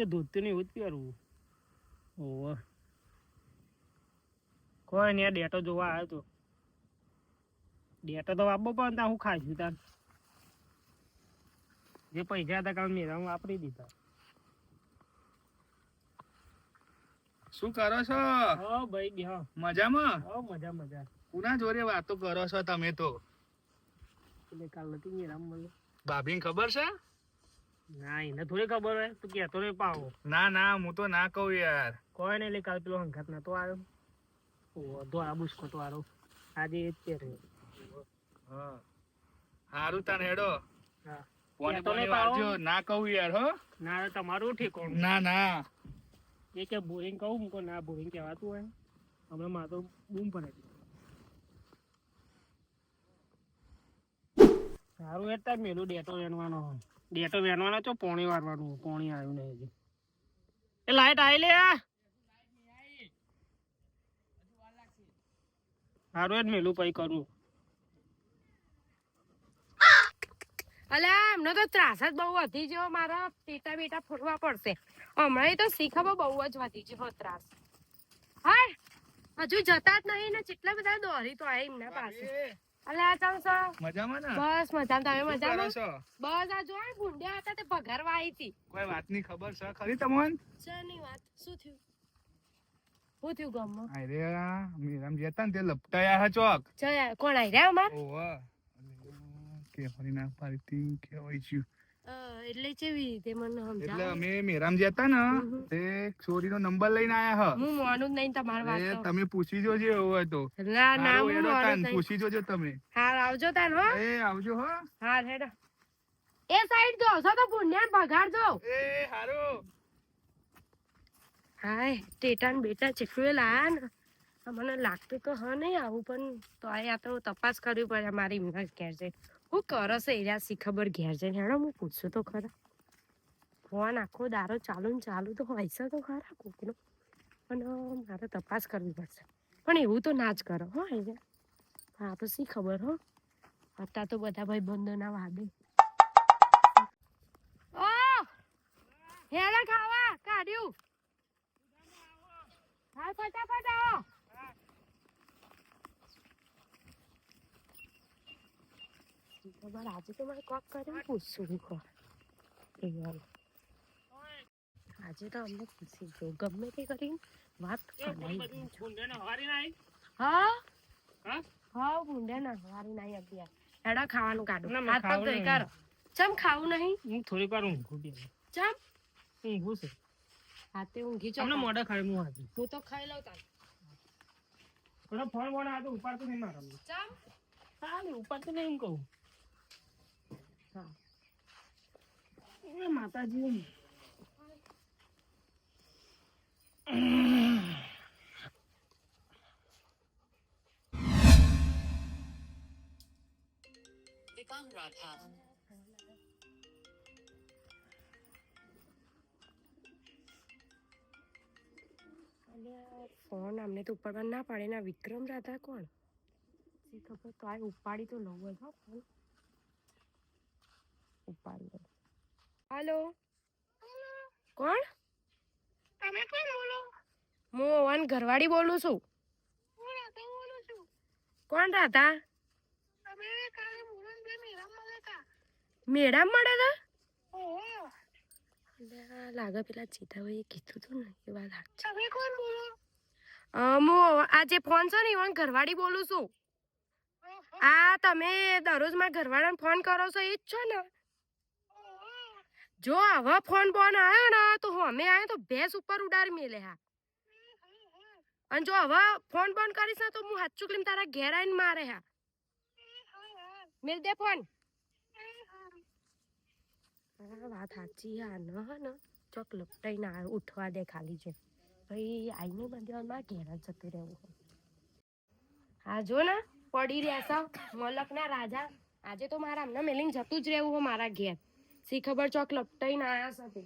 તો ધોતી નહીં જ પહેરવું ઓવ કોઈ નહીં ડેટો જોવા આવ્યો તો. ડેટો તો આપવો પણ ત્યાં હું ખાઈશું તાર. જે પૈસા હતા કાલ મેરા વાપરી દીધા. શું કરો છો? હો ભાઈ બે મજામાં? હો મજા મજા. કુના જોડે વાતો કરો છો તમે તો? એટલે કાલ નથી મેરા મળે. ભાભીને ખબર છે? ના એને થોડી ખબર હોય તું કેતો નહીં પાવો ના ના હું તો ના કહું યાર. કોઈ નહીં લે કાલ પેલો હંખાત નતો આવ્યો. ઓહો તો આ બુસ્કો તો આરો આજે એ જ પહેર્યો. હા. હારું તાન હેડો. હા. પાવો. વાળજો ના કહું યાર હો. ના તમારું ઠેકોણું. ના ના. એ કે બોરિંગ કહું મૂકો ના બોરિંગ કહેવાતું હોય. હમણાં મારે તો બૂમ પડે સારું એટલે મેલું ડેટો વેણવાનો હોય ડેટો વેણવાનો છો પોણી વારવાનું, પોણી આવ્યું નહીં હજી. એ લાઈટ આવી લે. સારું જ મેલું પછી કરું. અલે એમનો તો ત્રાસ જ બહુ વધી ગયો. મારા પેટા બેટા ફોડવા પડશે. હમણાં તો શીખવો બહુ જ વધી ગયો ત્રાસ. હા હજુ જતા જ નહીં ને કેટલા બધા દોરી તો આવી એમના પાસે. ભાભી, આ ચમ છો મજામાં ને? બસ મજામાં. તમે મજામાં? છો? બસ આ જો આ ભૂંડ્યા હતા તે ભગારવા આવી હતી. કોઈ વાતની ખબર છે? ખરી તમને? શેની વાત? શું થયું? શું થયું ગામમાં? અરે મીરામ જતા ને તે લપટાયા હા ચોક. કોણ આવી રહ્યા અમાર? કે ફરી ના છે અ, એટલે કેવી રીતે મને એટલે અમે મેરામ જતા ને તે છોરીનો નંબર લઈને આયા હું. મોનું નહીં તમારી એ વાત તમે પૂછી જોજો એવું હોય તો. ના હું મોનું પૂછી જોજો તમે. હાર આવજો તાન હો. એ આવજો હો. હેડો. એ સાઈડ જો છો તો ભગાડ બગાડજો એ હારું. હાય ટેટા ને બેટા ચીકુએ લાયા ને. મને લાગતું તો હ નહીં આવું પણ તો આ તો તપાસ કરવી પડે મારી એમના ઘેર જઈને. હું કરો છો એરિયા સી ખબર ઘેર જઈને હેડો, હું પૂછું તો ખરા. ફોન આખો દારો ચાલુ ને ચાલુ તો હોય છે તો ખરા કોકનો. પણ મારે તપાસ કરવી પડશે. પણ એવું તો ના જ કરો, હો એરિયા હા, તો શી ખબર, હો. હતા તો બધા ભાઈ બંધોના વાદે હેડા ખાવા, કાઢ્યું. હા, ફટાફટ આવો. ખબર આજે તો મારે કોક કરીને પૂછશું કો એ વાળું. આજે તો અમને પૂછી જો ગમે તે કરીને વાત કરાઈ હા હા? હા ભૂંડે ના વારી નહીં અભ્યાસ હેડા ખાવાનું કાઢું ના, મેં હાથ પગ ખાવું ધોઈ નહીં. કરો ચમ ખાવું નહીં હું થોડીક વાર ઊંઘું બે ચમ ઊંઘું છે હાથે ઊંઘી તમને ચો મોઢા ખાઈ હું હાથી હું તો ખાઈ લઉં તાર પેલો ફોન બોન આ તો ઉપાડતો નહીં મારા ચમ હા ને ઉપાડતો નહીં એમ કહું હા એ માતાજી ફોન અમને તો ઉપાડવા ના પાડે. ના વિક્રમ રાધા કોણ? ખબર તો આ ઉપાડી તો લઉં જ હો ફોન. ઉપાડી લઉં. હાલો. કોણ? તમે કોણ બોલો? હું ઓવન ઘરવાળી બોલું છું. હું રાધા બોલું છું? કોણ રાધા? તમે કાલે મળે તા મેડમ મળે તા લાગે પેલા ચીતાભાઈએ કીધું તું ને એ વાત સાચી તમે કોણ બોલો? હું આ જે ફોન છે ને ઓવન ઘરવાળી બોલું છું. આ તમે દરરોજ મારા ઘરવાળાને ફોન કરો છો એ જ છો ને? જો હવે ફોન બોન આવ્યો ને, તો અમે આવ્યો તો ભેંસ ઉપર ઉડાડી મેલે હા. અને જો હવે ફોન બોન કરીશ ને, તો હું હાથ ચૂકલીને તારા ઘેર આવીને મારે હા. મેલ દે ફોન. વાત સાચી હા, ન, ને. ચોક લપટાઈને આવ્યો ઉઠવા દે ખાલી છે ભાઈ, આઈને બંધવામાં ઘેર જતું રહેવું હા, જો ને, પડી રહેશો મલકના રાજા. આજે તો મારા અમને મેલીને જતું જ રહેવું હો મારા ઘેર. સી ખબર ચોક લપટાઈને આયા સાથે?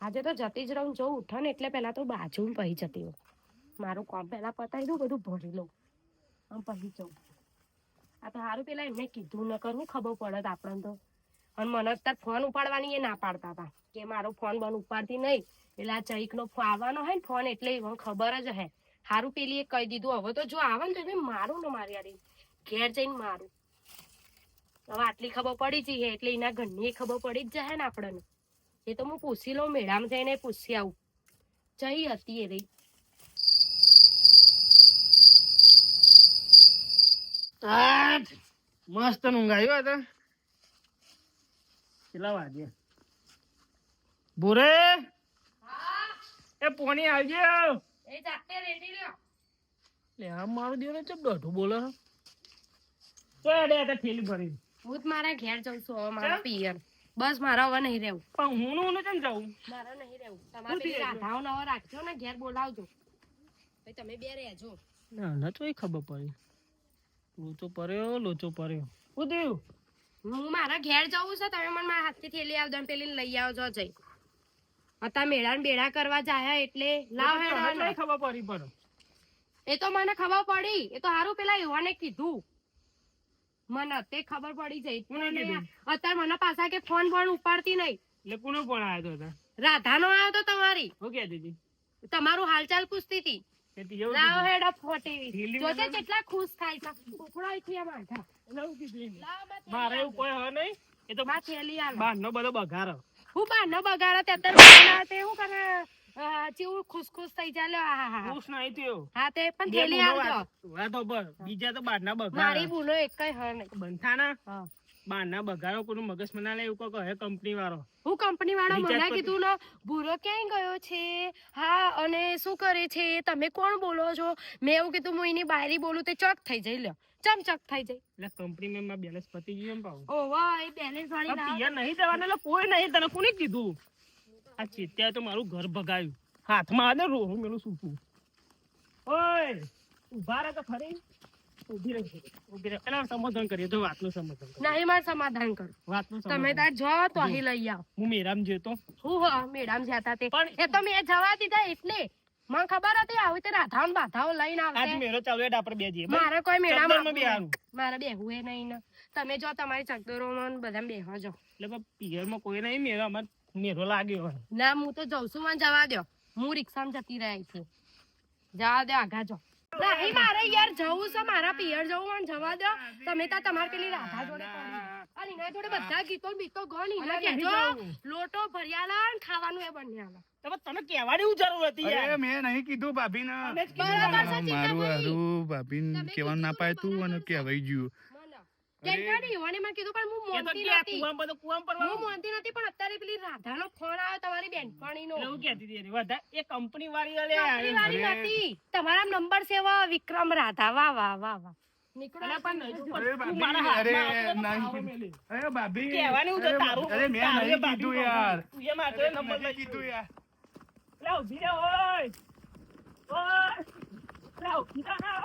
આજે તો જતી જ રહું, જો ઉઠો ને એટલે પહેલાં તો બાજુ પહી જતી હોઉં મારું કામ પહેલાં પતાવી દઉં, બધું ભરી લઉં. આમ પછી જઉં. આ તો સારું પેલા એમને કીધું, ન કરવું ખબર પડત આપણને તો. અને મને અત્યારે ફોન ઉપાડવાની એ ના પાડતા હતા. કે મારો ફોન બન ઉપાડતી નહીં. એટલે આ ચૈકનો આવવાનો હોય ને ફોન એટલે મને ખબર જ હે. સારું પેલી એ કહી દીધું, હવે તો જો આવે ને તો મારું ને મારી યારી ઘેર જઈને મારું. હવે આટલી ખબર પડી જઈએ એટલે એના ઘરની ખબર પડી જ જાય ને આપણને. એ તો હું પૂછી લઉં મેળામાં જઈને પૂછી આવું. જઈ હતી એ રહી. આઠ. મસ્ત ઊંઘ હતા કેટલા વાગે ભૂરે! એ પોણી આવજે એ જાતે રેડી લ્યો લે આ મારું દેવ ચપ દોઢું બોલો તો આ થેલી ભરી હું જ મારા ઘેર જઉં છું મારા પિયર. બસ મારા હવે નહીં રહેવું. પણ હું નું હું કેમ જાઉં? મારા નહીં રહેવું. તમારે? રાધાઓ નવો રાખજો ને ઘેર બોલાવજો. ભાઈ તમે બે રહેજો ના ના તો ખબર પડી. લોચો પડ્યો લોચો પડ્યો. શું દેવ હું મારા ઘેર જવું છે તમે મને મારા હાથથી થેલી આવજો ને પેલી લઈ આવજો જઈ. અત્યારે મેળા ને બેડા કરવા જાય એટલે લાવ હેડો ખબર પડી પણ. એ તો મને ખબર પડી. એ તો હારું પેલા એવાને કીધું. મને તે ખબર પડી જઈ. અત્યારે મને પાછા કે ફોન ફોન ઉપાડતી નહીં. એટલે કોનો ફોન આવ્યો હતો રાધાનો આવ્યો તો તમારી. હું હતી તમારું હાલચાલ પૂછતી હતી. કે તી લાવ હેડ અપ ફોટી જોજે કેટલા ખુશ થાય છે. ઉકળાય છે એને. લાવ કીધી મારે એવું કોઈ હો નહીં. એ તો થેલી આલો. બહારનો બધો બગાડો હું બહારનો બગાડો તે અત્યારે બહારના તે હું કરે? ચેવું ખુશ ખુશ થઈ જાય હા, હા, હા. ખુશ નહીં થયો. હા તે પણ થેલી આવજો વાતો પર. બીજા તો બહારના મારી ભૂલો એક કઈ હ નહીં. બંધાના હા. બહારના બગાડો કોનું મગજ મના લે એવું કહે કંપની વાળો. હું કંપની વાળો મને કીધું ને ભૂરો ક્યાંય ગયો છે? હા અને શું કરે છે? તમે કોણ બોલો છો? મેં એવું કીધું હું એની બારી બોલું તે ચક થઈ જાય લ્યો. ચમ ચક થઈ જાય. એટલે કંપની માં બેલેન્સ પતી ગયું એમ પાછું. ઓવા એ બેલેન્સ વાળી ના નહીં દેવાના કોઈ નહીં તને કોને કીધું? આ ચેત્યા તો મારું ઘર ભગાયું. હાથમાં આવે ને રોહું મેલું સૂકું ઓય ઊભા રહે તો ફરી. ઊભી રહે ઊભી રહે. એના સમાધાન કરીએ તો વાતનું સમાધાન. નહીં મારે સમાધાન કરો. વાતનું તમે તાર જો તો અહીં લઈ આવો. હું મેરામ જતો. હું હ મેરામ જતા તે. પણ- એ તો મેં જવા દીધા એટલે. મને ખબર હતી આવી તે રાધાઓ ને બાધાઓ લઈને આજ આવશે. મેરો ચાલુ એટ આપણે બે જઈએ મારે કોઈ મેળામાં માં બેહારું. મારે બેહવું એ નહીં ને. તમે જો તમારી ચકદોરોમાં ને બધા બેહો જો એટલે પિયરમાં કોઈ નહીં મેરો મેરો લાગ્યો. ના હું તો જઉં છું મને જવા દો હું રિક્ષામાં જતી રહી છું. જવા દો આગા જો નહીં મારે યાર જવું છે મારા પિયર જવું મને જવા દો તમે તો તમારી પેલી રાધા જોડે પડી. અને જોડે બધા ગીતો બીતો ગણ એના અરે જવું. લોટો ભર્યાલા ને ખાવાનું એ બન્યા તો તને કહેવાની હું જરૂર હતી યાર. મેં નહીં કીધું ભાભીને. બરાબર છે, મારું હારું ભાભીને તમે કહેવાનું ના પાય તું અને કીધું ગયું. કેમ કે કીધું પણ હું મોનતી કે આ નથી. કૂવામાં બધું હું મોનતી નથી પણ અત્યારે પેલી રાધાનો ફોન આવ્યો તમારી બેનપણીનો. એટલે કહેતી હતી એને, એ કંપની વાળી અલે કંપની વાળી નથી તમારા નંબર છે વિક્રમ રાધા વાહ વાહ વાહ વાહ. નીકળો પણ નહીં, અરે તું મારા હાથમાં અરે આપો તો નહીં. ખાવા મેલી. અરે ભાભી કહેવાની તો તારું અરે મેં નહીં કીધું યાર. એ માથે નંબર લઈ કીધું યાર. લે ઊભી ઓય. ઓય. લે ઊભી રહે. લે ઊભી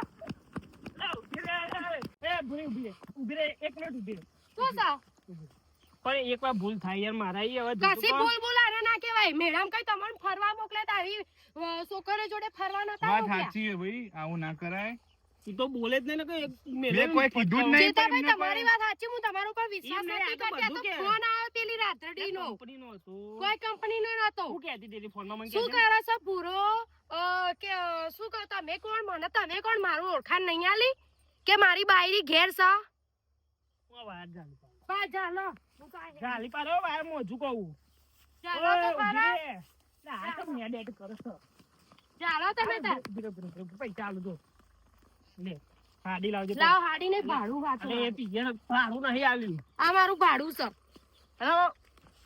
રહે. રહે, એક મિનિટ ઊભી રહે. શું સા પણ એક વાર ભૂલ થાય યાર મારા હવે કસી ભૂલ બોલ બોલ આને ના કહેવાય. મેડમ કઈ તમને ફરવા મોકલે તારી આવી જોડે ફરવા નતા વાત સાચી છે ભાઈ આવું ના કરાય. તું તો બોલે જ નહીં ને કે એક કોઈ કીધું જ નહીં. સીતાભાઈ તમારી વાત સાચી હું તમારા ઉપર વિશ્વાસ નથી કરતી. તો ફોન આવ્યો પેલી રાત્રડીનો. કંપનીનો હતો. કોઈ કંપનીનો નતો. હું કહેતી તેલી ફોનમાં મને શું. કરે છે પૂરો? કે શું કહો તમે કોણ? મને તમે કોણ? મારું ઓળખાણ નહીં આલી? કે મારી બાયરી ઘેર છે હું. બા ચાલો હું પાડો, વાર મોજું કહું. ચાલો તો ખરા. રહે. તો મેં ડેટ કરો ચાલો તમે તાર. ઊભી રહે, ઊભી રહે, ઊભી રહે. પૈસા આલું જો. લે, હાડી લાવજે લાવ હાડીને ભાડું એ નહીં આલ્યું આ મારું ભાડું છે અરે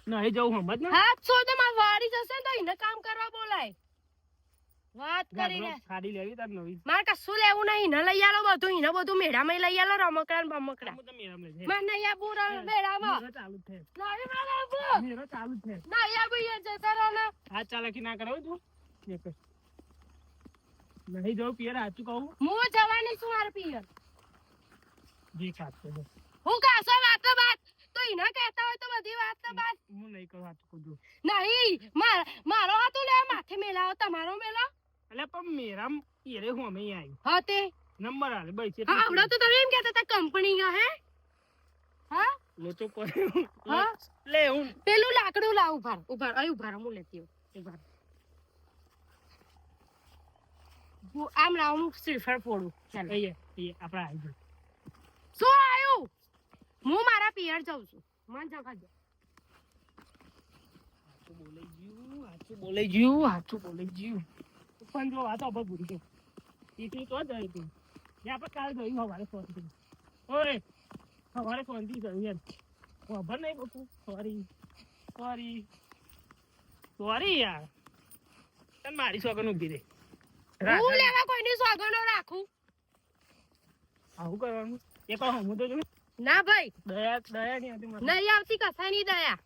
નહીં જવું સમજ ને હાથ છો તો મારી વાડી જશે ને તો એને કામ કરવા બોલાય વાત કરીને. ગાભરો હાડી લેવી તાર નવી. મારે કશું લેવું નહીં. ન લઈ આલો બધું. ઈને બધું મેળામાં લઈ આલો રમકડા ને બમકડા. હું તો મેરામ લઈ મેળામાં. મેરો ચાલુ છે. નહીં મારે આવું. મેરો ચાલુ જ છે. નહીં આવું એ જતા રહો ને. હાથ ચાલાકી ના કરો તું? જ. નહીં જવું પિયર સાચું કહું? હું જવાની છું માર પિયર. જી ખાત. હું કાસો વાત વાત તો એને કહેતા હોય તો બધી વાત તો વાત હું નહીં કહું સાચું કહું નહીં. માર- મારો હાથું લે માથે મેલાવો તમારો મેલો. એટલે પણ મેરામ પિયરે હું અમે આવી હા તે? નંબર આલે બસ હા હમણાં તો તમે એમ કહેતા હતા કંપની હે? હા? લો તો કોઈ હા લે હું પેલું લાકડું લાવ ઉભાર ઉભાર અહીં ઊભા રહો, હું લેતી આવું. ઊભા હું આમ લાવ હું શ્રીફળ ફોડું. ચાલ. અહીંયા અહીંયા આપણા આવી ગયું શું આવ્યું હું મારા પિયર જાઉં છું. મન જવા દે. બોલે જીવ હાચું બોલે જીવ હાચું બોલે જ્યું પણ જો તો અબર ભૂલી ગયો તીસરી તો જ હતી. જે આપણે કાલ જોયું સવારે સોનથી ઓય સવારે ફોનથી જોયું યાર ખબર નહીં બકુ સોરી સોરી. સોરી યાર. તને મારી સોગન ઊભી રે હું લેવા કોઈની સોગંદો રાખું? આવું કરવાનું? એ પણ હું તો જો ના ભાઈ. દયા દયા નહીં મને નહીં આવતી કસાની દયા?